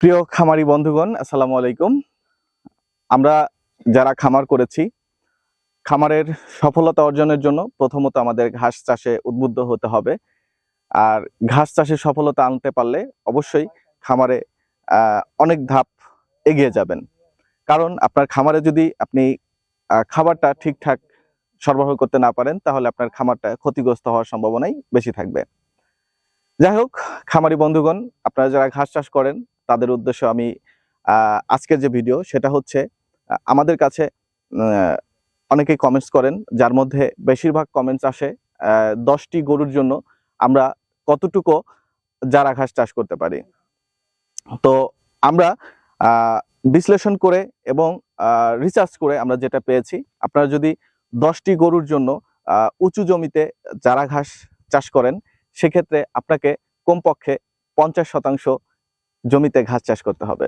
প্রিয় খামারি বন্ধুগণ, আসসালামু আলাইকুম। আমরা যারা খামার করেছি, খামারের সফলতা অর্জনের জন্য প্রথমত আমাদের ঘাস চাষে উদ্বুদ্ধ হতে হবে। আর ঘাস চাষে সফলতা আনতে পারলে অবশ্যই খামারে অনেক ধাপ এগিয়ে যাবেন। কারণ আপনার খামারে যদি আপনি খাবারটা ঠিকঠাক সরবরাহ করতে না পারেন, তাহলে আপনার খামারটা ক্ষতিগ্রস্ত হওয়ার সম্ভাবনাই বেশি থাকবে। যাই হোক, খামারি বন্ধুগণ, আপনারা যারা ঘাস চাষ করেন তাদের উদ্দেশ্য আমি আজকের যে ভিডিও সেটা হচ্ছে আমাদের কাছে অনেকেই কমেন্টস করেন, যার মধ্যে বেশিরভাগ কমেন্টস আসে দশটি গরুর জন্য আমরা কতটুকু যারা ঘাস চাষ করতে পারি। তো আমরা বিশ্লেষণ করে এবং রিসার্চ করে আমরা যেটা পেয়েছি, আপনারা যদি দশটি গরুর জন্য উঁচু জমিতে চারা ঘাস চাষ করেন, সেক্ষেত্রে আপনাকে কমপক্ষে পঞ্চাশ শতাংশ জমিতে ঘাস চাষ করতে হবে।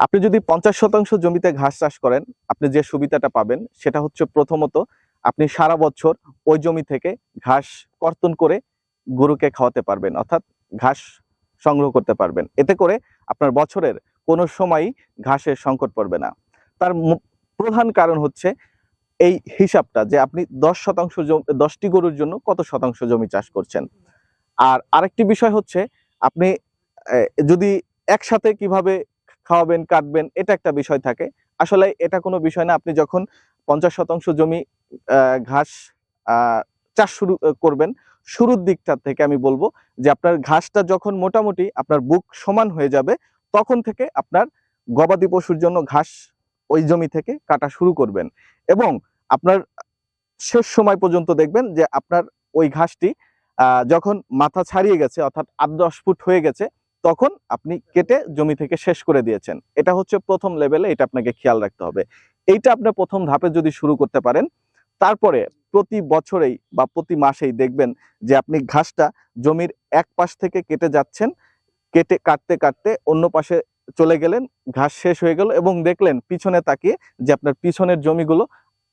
আপনি যদি পঞ্চাশ শতাংশ জমিতে ঘাস চাষ করেন, আপনি যে সুবিধাটা পাবেন সেটা হচ্ছে প্রথমত আপনি সারা বছর ওই জমি থেকে ঘাস কর্তন করে গরুকে খাওয়াতে পারবেন, অর্থাৎ ঘাস সংগ্রহ করতে পারবেন। এতে করে আপনার বছরের কোনো সময়ই ঘাসের সংকট পড়বে না। তার প্রধান কারণ হচ্ছে এই হিসাবটা যে আপনি দশ শতাংশ দশটি গরুর জন্য কত শতাংশ জমি চাষ করছেন। আর আরেকটি বিষয় হচ্ছে আপনি যদি একসাথে কীভাবে খাওয়াবেন, কাটবেন, এটা একটা বিষয় থাকে। আসলে এটা কোনো বিষয় না, আপনি যখন পঞ্চাশ শতাংশ জমি ঘাস চাষ শুরু করবেন, শুরুর দিকটা থেকে আমি বলব যে আপনার ঘাসটা যখন মোটামুটি আপনার বুক সমান হয়ে যাবে, তখন থেকে আপনার গবাদি পশুর জন্য ঘাস ওই জমি থেকে কাটা শুরু করবেন। এবং আপনার শেষ সময় পর্যন্ত দেখবেন যে আপনার ওই ঘাসটি যখন মাথা ছাড়িয়ে গেছে, অর্থাৎ আট দশ ফুট হয়ে গেছে তখন আপনি কেটে জমি থেকে শেষ করে দিয়েছেন। এটা হচ্ছে প্রথম লেভেলে এটা আপনাকে খেয়াল রাখতে হবে। এইটা আপনার প্রথম ধাপে যদি শুরু করতে পারেন, তারপরে প্রতি বছরেই বা প্রতি মাসেই দেখবেন যে আপনি ঘাসটা জমির এক পাশ থেকে কেটে যাচ্ছেন, কেটে কাটতে কাটতে অন্য পাশে চলে গেলেন, ঘাস শেষ হয়ে গেল এবং দেখলেন পিছনে তাকিয়ে যে আপনার পিছনের জমিগুলো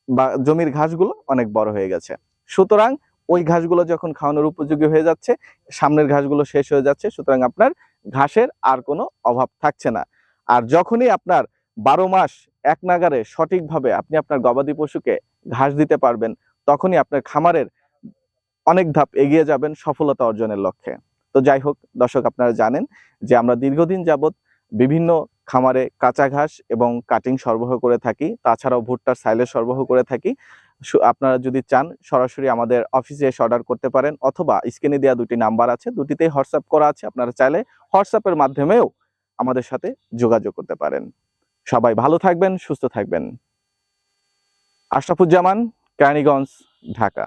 বা জমির ঘাসগুলো অনেক বড় হয়ে গেছে। সুতরাং ওই ঘাসগুলো যখন খাওয়ানোর উপযোগী হয়ে যাচ্ছে, সামনের ঘাসগুলো শেষ হয়ে যাচ্ছে, সুতরাং আপনার ঘাসের আর কোনো অভাব থাকছে না। আর যখনই আপনার বারো মাস এক নাগারে সঠিকভাবে আপনি আপনার গবাদি পশুকে ঘাস দিতে পারবেন, তখনই আপনার খামারের অনেক ধাপ এগিয়ে যাবেন সফলতা অর্জনের লক্ষ্যে। তো যাই হোক, দর্শক আপনারা জানেন যে আমরা দীর্ঘদিন যাবৎ বিভিন্ন খামারে কাঁচা ঘাস এবং কাটিং সরবরাহ করে থাকি, তাছাড়াও ভুট্টার সাইলেজ সরবরাহ করে থাকি। আপনারা যদি চান, সরাসরি আমাদের অফিসে এসে অর্ডার করতে পারেন অথবা স্ক্রিনে দেওয়া দুটি নাম্বার আছে, দুটিতেই হোয়াটসঅ্যাপ করা আছে। আপনারা চাইলে হোয়াটসঅ্যাপের মাধ্যমেও আমাদের সাথে যোগাযোগ করতে পারেন। সবাই ভালো থাকবেন, সুস্থ থাকবেন। আশরাফুজ্জামান, কেরানীগঞ্জ, ঢাকা।